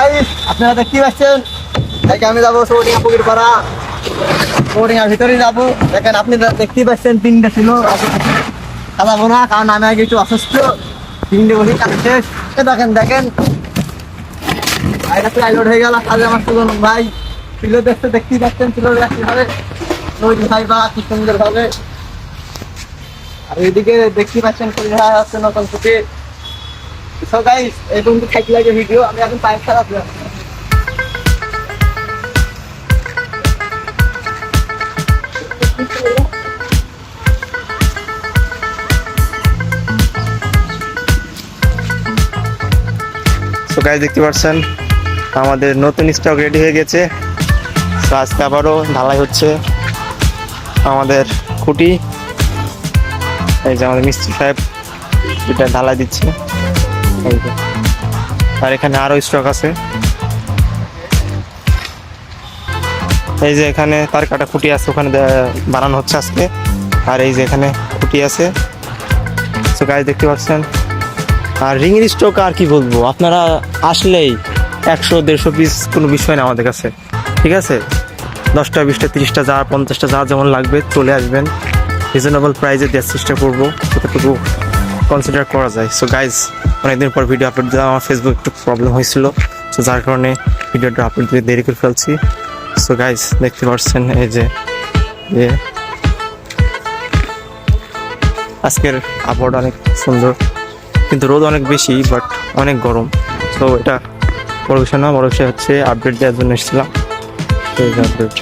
আপনারা দেখতে পাচ্ছেন দেখে আমি যাব সৌরিয়া পুকুর পাড়া। সৌরিয়ার ভিতরে যাব। দেখেন, আপনি দে- দেখতেই পাচ্ছেন, তিনটে ছিল। খাওয়াবো না, কারণ আমি আগে একটু অসুস্থ। তিনটে বসে কাজ শেষ। দেখেন দেখেন। বাইরে প্রায় লোড হয়ে গেল, কাজে আমার সুজন ভাই ছিল দেখতে, দেখতেই পাচ্ছেন ছিল কীভাবে নদী ভাই বা কি সুন্দর ভাবে আর এদিকে দেখতেই পাচ্ছেন কলিহা হচ্ছে নতুন ফুটে দেখতে পাচ্ছেন, আমাদের নতুন স্টক রেডি হয়ে গেছে। আজকে আবারও ঢালাই হচ্ছে আমাদের খুঁটি। এই যে আমাদের মিস্ত্রি সাহেব, এটা ঢালাই দিচ্ছে। আর এখানে আরও স্টক আছে। এই যে এখানে তার কাটা খুঁটি আছে, ওখানে বানানো হচ্ছে আজকে। আর এই যে এখানে খুঁটি আছে। তো গাইজ দেখতে পাচ্ছেন? আর রিংয়ের স্টক আর কি বলব? আপনারা আসলেই একশো, দেড়শো পিস কোনো বিষয় না আমাদের কাছে। ঠিক আছে? দশটা, বিশটা, তিরিশটা, যা, পঞ্চাশটা, যা যেমন লাগবে চলে আসবেন। রিজনেবল প্রাইসে দেওয়ার চেষ্টা করব। কতটুকু কনসিডার করা যায়। সো গাইজ অনেকদিন পর ভিডিও আপলোড দিলাম, আমার ফেসবুক একটু প্রবলেম হয়েছিল সো যার কারণে ভিডিওটা আপলোড দিতে দেরি করে ফেলছি। সো গাইজ দেখতে পাচ্ছেন এই যে যে আজকের আবহাওয়াটা অনেক সুন্দর। কিন্তু রোদ অনেক বেশি বাট অনেক গরম। তো এটা বড় বিষয় না, বড় বিষয় হচ্ছে আপডেট দেওয়ার জন্য এসেছিলাম। আপডেট